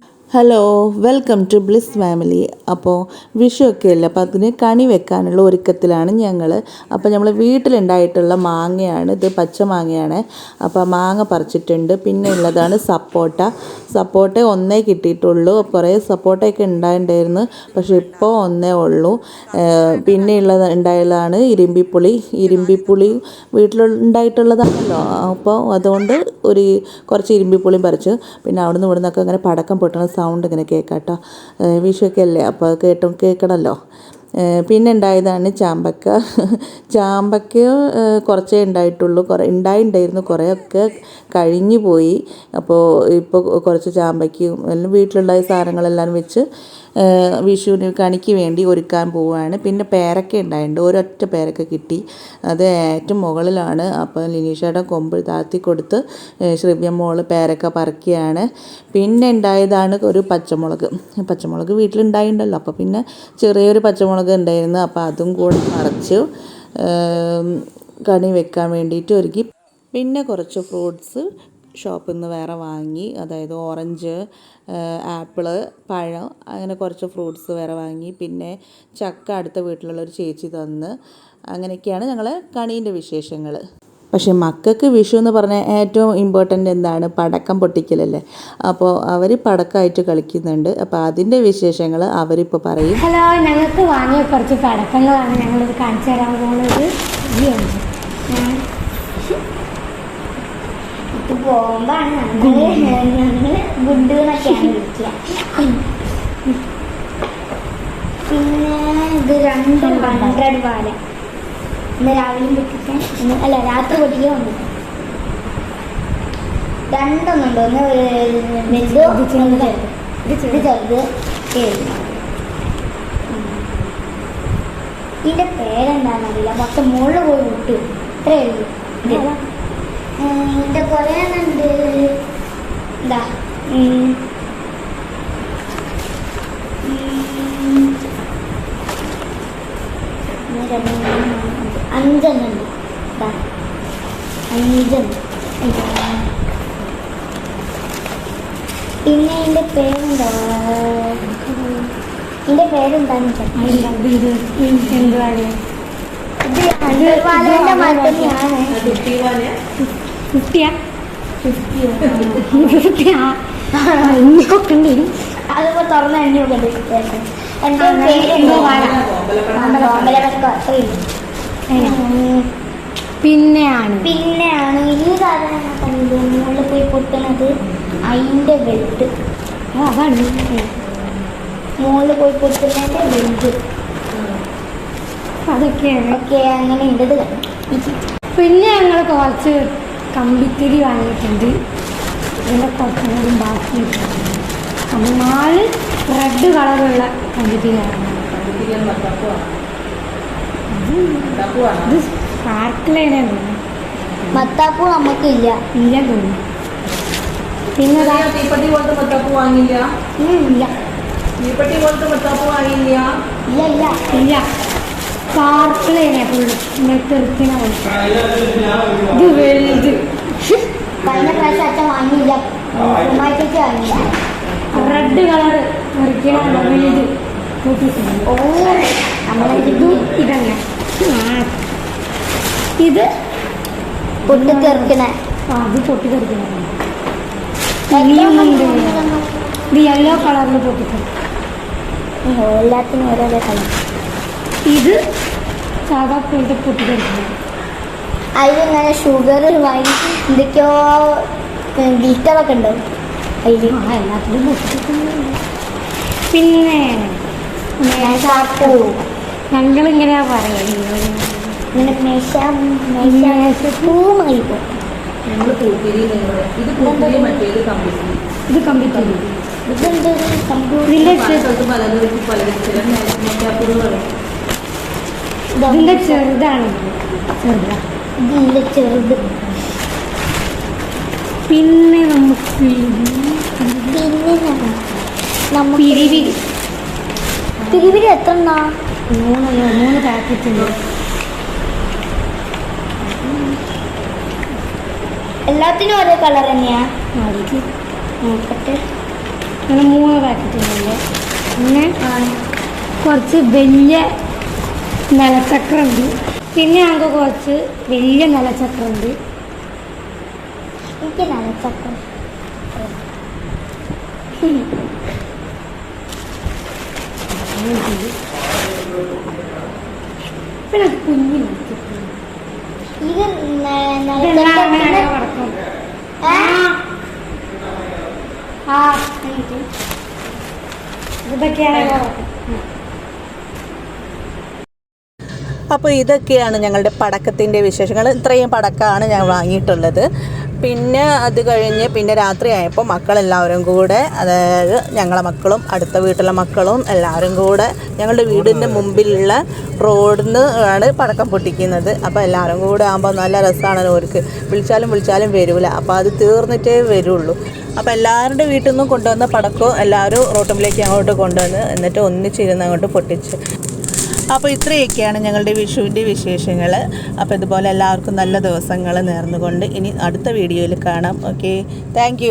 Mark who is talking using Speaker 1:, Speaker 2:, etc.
Speaker 1: Thank you. Hello welcome to bliss family അപ്പോൾ വിഷുവൊക്കെ അല്ലേ? അപ്പോൾ അതിന് കണി വെക്കാനുള്ള ഒരുക്കത്തിലാണ് ഞങ്ങൾ അപ്പോൾ നമ്മൾ വീട്ടിലുണ്ടായിട്ടുള്ള മാങ്ങയാണ്. ഇത് പച്ച മാങ്ങയാണ്. അപ്പോൾ മാങ്ങ പറിച്ചിട്ടുണ്ട്. പിന്നെ ഉള്ളതാണ് സപ്പോട്ട. സപ്പോട്ട ഒന്നേ കിട്ടിയിട്ടുള്ളൂ. കുറേ സപ്പോട്ടയൊക്കെ ഉണ്ടായിട്ടുണ്ടായിരുന്നു. പക്ഷേ ഇപ്പോൾ ഒന്നേ ഉള്ളൂ. പിന്നെ ഉള്ളത് ഉണ്ടായതാണ് ഇരുമ്പിപ്പുളി. ഇരുമ്പിപ്പുളി വീട്ടിലുണ്ടായിട്ടുള്ളതാണല്ലോ അപ്പോൾ അതുകൊണ്ട് ഒരു കുറച്ച് ഇരുമ്പിപ്പുളിയും പറിച്ചു. പിന്നെ അവിടുന്ന് ഇവിടെ നിന്നൊക്കെ ഇങ്ങനെ പടക്കം പൊട്ടണ സൗണ്ട് ഇങ്ങനെ കേൾക്കാം കേട്ടോ വിഷുവൊക്കെ അല്ലേ? അപ്പോൾ കേട്ടും കേൾക്കണമല്ലോ പിന്നെ ഉണ്ടായതാണ് ചാമ്പക്ക. ചാമ്പക്ക കുറച്ചേ ഉണ്ടായിട്ടുള്ളൂ. കുറേ ഉണ്ടായിട്ടുണ്ടായിരുന്നു കുറേയൊക്കെ കഴിഞ്ഞു പോയി. അപ്പോൾ ഇപ്പോൾ കുറച്ച് ചാമ്പയ്ക്കും എല്ലാം വീട്ടിലുള്ള സാധനങ്ങളെല്ലാം വെച്ച് വിഷുവിന് കണിക്ക് വേണ്ടി ഒരുക്കാൻ പോവുകയാണ്. പിന്നെ പേരക്ക ഉണ്ടായിട്ടുണ്ട് ഒരൊറ്റ പേരക്ക കിട്ടി. അത് ഏറ്റവും മുകളിലാണ്. അപ്പോൾ ലിനീഷയുടെ കൊമ്പ് താഴ്ത്തി കൊടുത്ത് ശ്രീവ്യ മോൾ പേരക്ക പറക്കുകയാണ്. പിന്നെ ഉണ്ടായതാണ് ഒരു പച്ചമുളക്. പച്ചമുളക് വീട്ടിലുണ്ടായിട്ടുണ്ടല്ലോ അപ്പോൾ പിന്നെ ചെറിയൊരു പച്ചമുളക് ഉണ്ടായിരുന്നു അപ്പോൾ അതും കൂടെ പറിച്ചു കണി വെക്കാൻ വേണ്ടിയിട്ട് ഒരുക്കി. പിന്നെ കുറച്ച് ഫ്രൂട്ട്സ് ഷോപ്പിൽ നിന്ന് വേറെ വാങ്ങി. അതായത് ഓറഞ്ച് ആപ്പിൾ പഴം അങ്ങനെ കുറച്ച് ഫ്രൂട്ട്സ് വേറെ വാങ്ങി. പിന്നെ ചക്ക അടുത്ത വീട്ടിലുള്ള ഒരു ചേച്ചി തന്ന്. അങ്ങനെയൊക്കെയാണ് ഞങ്ങളെ കണീന്റെ വിശേഷങ്ങൾ പക്ഷേ മക്കൾക്ക് വിഷു എന്ന് പറഞ്ഞാൽ ഏറ്റവും ഇമ്പോർട്ടന്റ് എന്താണ്? പടക്കം പൊട്ടിക്കലല്ലേ. അപ്പോൾ അവർ പടക്കമായിട്ട് കളിക്കുന്നുണ്ട്. അപ്പോൾ അതിന്റെ വിശേഷങ്ങൾ അവരിപ്പോൾ പറയും.
Speaker 2: ഹലോ ഞങ്ങൾക്ക് വാങ്ങിയ കുറച്ച് പടക്കങ്ങളാണ് ഞങ്ങൾ കാണിച്ചു തരാൻ പോകുന്നത്.
Speaker 3: ബോംബാണ് ഗുഡ്. എന്നൊക്കെയാണ് വിളിക്കുക. പിന്നെ ഇത് രണ്ടും ഹൺഡ്രഡ് പാല ഇന്ന് രാവിലെ പൊട്ടിക്കാൻ ഇന്ന് അല്ല രാത്രി പൊട്ടിക്കാൻ വന്നു. രണ്ടൊന്നുണ്ടോ ഒന്ന് വലുത്
Speaker 2: ഇത് ചെറുത്.
Speaker 3: ഏഴ് ഇതിന്റെ പേരെന്താണെന്നറിയില്ല മൊത്തം മുകളിൽ പോയി വിട്ടു ഇത്രേ ഉള്ളൂ. ഇത്. ഇതിന്റെ കുറേ ഉണ്ട് ഇതാ ഉം. ഉം. ഒന്ന്, രണ്ട്, മൂന്ന്, നാല്, അഞ്ച്. അഞ്ചെണ്ണം ഉണ്ട് ഇതാ അഞ്ചെണ്ണം ഇതാ. പിന്നെ എന്റെ പേരെന്താ? ഇതിന്റെ പേരെന്താന്ന്
Speaker 2: ഇത് ഫിഫ്റ്റിയാ ഇങ്ങോട്ട്
Speaker 3: അതിപ്പോ തുറന്ന എണ്ണി നോക്കട്ടെ പേര്
Speaker 2: എന്തോ വാഴ. പിന്നെയാണ്.
Speaker 3: പിന്നെയാണ്. ഈ സാധനം മുകളിൽ പോയി പൊട്ടുന്നത് അതിന്റെ ബെൽറ്റ്
Speaker 2: ഓ, അതാണ്.
Speaker 3: മുകളിൽ പോയി പൊട്ടുന്നതിന്റെ വെൽറ്റ്
Speaker 2: അതൊക്കെയാണ്.
Speaker 3: ഓക്കെ അങ്ങനെ ഇടത്
Speaker 2: പിന്നെ ഞങ്ങൾ കുറച്ച് കമ്പിത്തിരി വാങ്ങിയിട്ടുണ്ട്. ഇതിന്റെ കുറച്ചും കൂടി നമ്മൾ നാല് റെഡ് കളറുള്ള കമ്പിത്തിരിയാണ്. ഇത് തോന്നുന്നു.
Speaker 3: മത്താപ്പൂ നമുക്കില്ല
Speaker 2: ഇല്ല തോന്നുന്നു. പിന്നെ
Speaker 1: തീപ്പട്ടി പോലത്തെ മത്താപ്പൂ വാങ്ങില്ല
Speaker 3: ഇല്ല.
Speaker 1: തീപ്പട്ടി പോലത്തെ മത്താപ്പൂ വാങ്ങില്ല
Speaker 3: ഇല്ല ഇല്ല.
Speaker 2: ഇല്ല. ഫുള്ള് ഇത് വലുത്.
Speaker 3: കഴിഞ്ഞ പ്രാവശ്യം അച്ഛൻ വാങ്ങിയില്ല. ഉമ്മാറ്റേക്ക് വാങ്ങിയില്ല.
Speaker 2: റെഡ് കളർ വലുത്. നോക്കിയിട്ടുണ്ട്
Speaker 3: ഓ നമ്മളെ
Speaker 2: ഇതും ഇതന്നെ. ആ. ഇത്
Speaker 3: പൊട്ടിത്തെറിക്കണേ.
Speaker 2: അത് യെല്ലോ കളറിൽ പൊട്ടിത്തെറി
Speaker 3: എല്ലാത്തിനും ഓരോരോ കളർ
Speaker 2: ഇത് സാധാ പോലത്തെ പൊട്ടിത്തെറിക്കുന്നത്
Speaker 3: അതിലിങ്ങനെ ഷുഗർ വാങ്ങി എന്തൊക്കെയോ ഗിൽറ്ററൊക്കെ ഉണ്ടാവും അതിൽ
Speaker 2: എല്ലാത്തിലും പിന്നെ
Speaker 3: ഞങ്ങളിങ്ങനെയാ
Speaker 2: ഞങ്ങളിങ്ങനെ പറയുന്നത്
Speaker 3: ഇങ്ങനെ മേശ മേശപ്പൂ
Speaker 1: പൂ പൂത്തിരി ഇത് കമ്പിത്തിരി
Speaker 2: ഇത് കമ്പിത്തിരി
Speaker 3: ഇതെന്ത്? കമ്പ്യൂട്ടർ
Speaker 2: ഇതിന്റെ ചെറുതാണ്. ചെറുതാ.
Speaker 3: ഇതിന്റെ ചെറുത്.
Speaker 2: പിന്നെ നമുക്ക്
Speaker 3: പിന്നെ നമുക്ക് എത്ര?
Speaker 2: മൂന്ന് മൂന്ന് പാക്കറ്റ് ഉണ്ട്.
Speaker 3: എല്ലാത്തിനും ഒരേ കളർ
Speaker 2: തന്നെയാണ്
Speaker 3: നോക്കട്ടെ.
Speaker 2: അങ്ങനെ മൂന്ന് പാക്കറ്റ് പിന്നെ കുറച്ച് വലിയ നിലച്ചക്ര ഉണ്ട്. പിന്നെ ഞങ്ങൾക്ക് കുറച്ച് വലിയ നിലച്ചക്ര ഉണ്ട്.
Speaker 3: എനിക്ക് നിലച്ചക്രം.
Speaker 2: പിന്നെ ഒരു കുഞ്ഞു നിലച്ചക്ര.
Speaker 1: അപ്പോൾ ഇതൊക്കെയാണ് ഞങ്ങളുടെ പടക്കത്തിന്റെ വിശേഷങ്ങൾ. ഇത്രയും പടക്കമാണ് ഞാൻ വാങ്ങിയിട്ടുള്ളത്. പിന്നെ അത് കഴിഞ്ഞ് പിന്നെ രാത്രിയായപ്പോൾ മക്കളെല്ലാവരും കൂടെ അതായത് ഞങ്ങളെ മക്കളും അടുത്ത വീട്ടിലെ മക്കളും എല്ലാവരും കൂടെ ഞങ്ങളുടെ വീടിന്റെ മുമ്പിലുള്ള റോഡിൽ നിന്ന് ആണ് പടക്കം പൊട്ടിക്കുന്നത്. അപ്പോൾ എല്ലാവരും കൂടെ ആകുമ്പോൾ നല്ല രസമാണ് അവർക്ക്. വിളിച്ചാലും വിളിച്ചാലും വരില്ല അപ്പോൾ അത് തീർന്നിട്ടേ വരുള്ളൂ. അപ്പോൾ എല്ലാവരുടെ വീട്ടിൽ നിന്നും കൊണ്ടുവന്ന പടക്കവും എല്ലാവരും റോട്ടുമ്പിലേക്ക് അങ്ങോട്ട് കൊണ്ടുവന്ന് എന്നിട്ട് ഒന്നിച്ചിരുന്ന് അങ്ങോട്ട് പൊട്ടിച്ച് അപ്പോൾ ഇത്രയൊക്കെയാണ് ഞങ്ങളുടെ വിഷുവിന്റെ വിശേഷങ്ങൾ അപ്പോൾ ഇതുപോലെ എല്ലാവർക്കും നല്ല ദിവസങ്ങൾ നേർന്നുകൊണ്ട് ഇനി അടുത്ത വീഡിയോയിൽ കാണാം. Okay thank